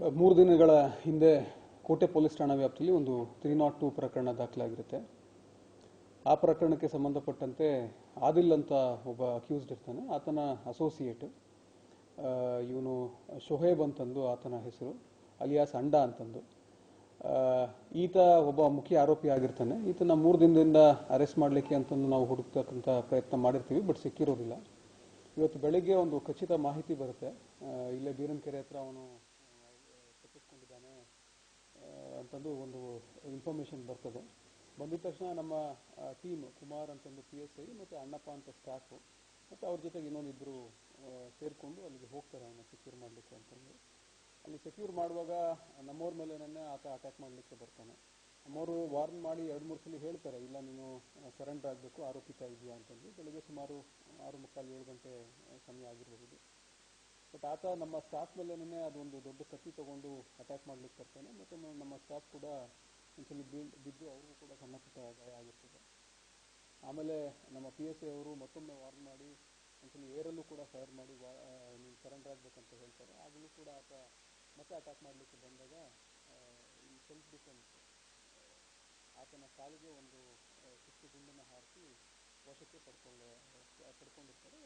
ಮೂರು ದಿನಗಳ ಹಿಂದೆ ಕೋಟೆ ಪೊಲೀಸ್ ಠಾಣಾ ವ್ಯಾಪ್ತಿಯಲ್ಲಿ ಒಂದು ತ್ರೀ ನಾಟ್ ಟೂ ಪ್ರಕರಣ ದಾಖಲಾಗಿರುತ್ತೆ. ಆ ಪ್ರಕರಣಕ್ಕೆ ಸಂಬಂಧಪಟ್ಟಂತೆ ಆದಿಲ್ ಅಂತ ಒಬ್ಬ ಅಕ್ಯೂಸ್ಡ್ ಇರ್ತಾನೆ. ಆತನ ಅಸೋಸಿಯೇಟ್ ಇವನು ಶೊಹೇಬ್ ಅಂತಂದು ಆತನ ಹೆಸರು, ಅಲಿಯಾಸ್ ಅಂಡ ಅಂತಂದು. ಈತ ಒಬ್ಬ ಮುಖ್ಯ ಆರೋಪಿ ಆಗಿರ್ತಾನೆ. ಈತನ ಮೂರು ದಿನದಿಂದ ಅರೆಸ್ಟ್ ಮಾಡಲಿಕ್ಕೆ ಅಂತಂದು ನಾವು ಹುಡುಕ್ತಕ್ಕಂಥ ಪ್ರಯತ್ನ ಮಾಡಿರ್ತೀವಿ ಬಟ್ ಸಿಕ್ಕಿರೋದಿಲ್ಲ. ಇವತ್ತು ಬೆಳಗ್ಗೆ ಒಂದು ಖಚಿತ ಮಾಹಿತಿ ಬರುತ್ತೆ. ಇಲ್ಲೇ ಬೀರನ್ಕೆರೆ ಹತ್ರ ಅವನು ತಪ್ಪಿಸ್ಕೊಂಡಿದ್ದಾನೆ ಆ, ಅಂತಂದು ಒಂದು ಇನ್ಫಾರ್ಮೇಶನ್ ಬರ್ತದೆ. ಬಂದಿದ ತಕ್ಷಣ ನಮ್ಮ ಟೀಮ್ ಕುಮಾರ್ ಅಂತಂದು ಪಿ ಎಸ್ ಐ ಮತ್ತು ಅಣ್ಣಪ್ಪ ಅಂತ ಸ್ಟಾಫು ಮತ್ತು ಅವ್ರ ಜೊತೆಗೆ ಇನ್ನೊಂದಿಬ್ಬರು ಸೇರಿಕೊಂಡು ಅಲ್ಲಿಗೆ ಹೋಗ್ತಾರೆ ಅವನ್ನ ಸೆಕ್ಯೂರ್ ಮಾಡಲಿಕ್ಕೆ ಅಂತಂದು. ಅಲ್ಲಿ ಸೆಕ್ಯೂರ್ ಮಾಡುವಾಗ ನಮ್ಮವ್ರ ಮೇಲೆನೇ ಆತ ಅಟ್ಯಾಕ್ ಮಾಡಲಿಕ್ಕೆ ಬರ್ತಾನೆ. ನಮ್ಮವರು ವಾರ್ನ್ ಮಾಡಿ ಎರಡು ಮೂರು ಸಲ ಹೇಳ್ತಾರೆ ಇಲ್ಲ ನೀನು ಸರೆಂಡರ್ ಆಗಬೇಕು ಆರೋಪಿತ ಇದೆಯಾ? ಅಂತಂದು. ಬೆಳಗ್ಗೆ ಸುಮಾರು ಆರು ಮುಕ್ಕಾಲು ಏಳು ಗಂಟೆ ಸಮಯ ಆಗಿರಬಹುದು. ಬಟ್ ಆತ ನಮ್ಮ ಸ್ಟಾಫ್ ಮೇಲೇನೆ ಅದೊಂದು ದೊಡ್ಡ ಕತ್ತಿ ತಗೊಂಡು ಅಟ್ಯಾಕ್ ಮಾಡ್ಲಿಕ್ಕೆ ಬರ್ತಾನೆ ಮತ್ತೆ ನಮ್ಮ ಸ್ಟಾಫ್ ಕೂಡ ಒಂದ್ಸಲ ಬಿದ್ದು ಅವ್ರಿಗೂ ಕೂಡ ಸಣ್ಣ ಪುಟ್ಟ ಗಾಯ ಆಗಿರ್ತದೆ. ಆಮೇಲೆ ನಮ್ಮ ಪಿ ಎಸ್ ಐ ಅವರು ಮತ್ತೊಮ್ಮೆ ವಾರ್ನ್ ಮಾಡಿ, ಒಂದ್ಸಲ ಏರಲ್ಲೂ ಕೂಡ ಫೈರ್ ಮಾಡಿ ನೀನು ಸರೆಂಡರ್ ಆಗಬೇಕಂತ ಹೇಳ್ತಾರೆ. ಆಗಲೂ ಕೂಡ ಆತ ಮತ್ತೆ ಅಟ್ಯಾಕ್ ಮಾಡಲಿಕ್ಕೆ ಬಂದಾಗ ಈ ಸೆಲ್ಫ್ ಡಿಫೆನ್ಸ್ ಆತನ ಕಾಲಿಗೆ ಒಂದು ಸುತ್ತು ಗುಂಡನ್ನು ಹಾರಿಸಿ ವಶಕ್ಕೆ ಪಡ್ಕೊಳ್ಳ ಪಡ್ಕೊಂಡಿರ್ತಾರೆ.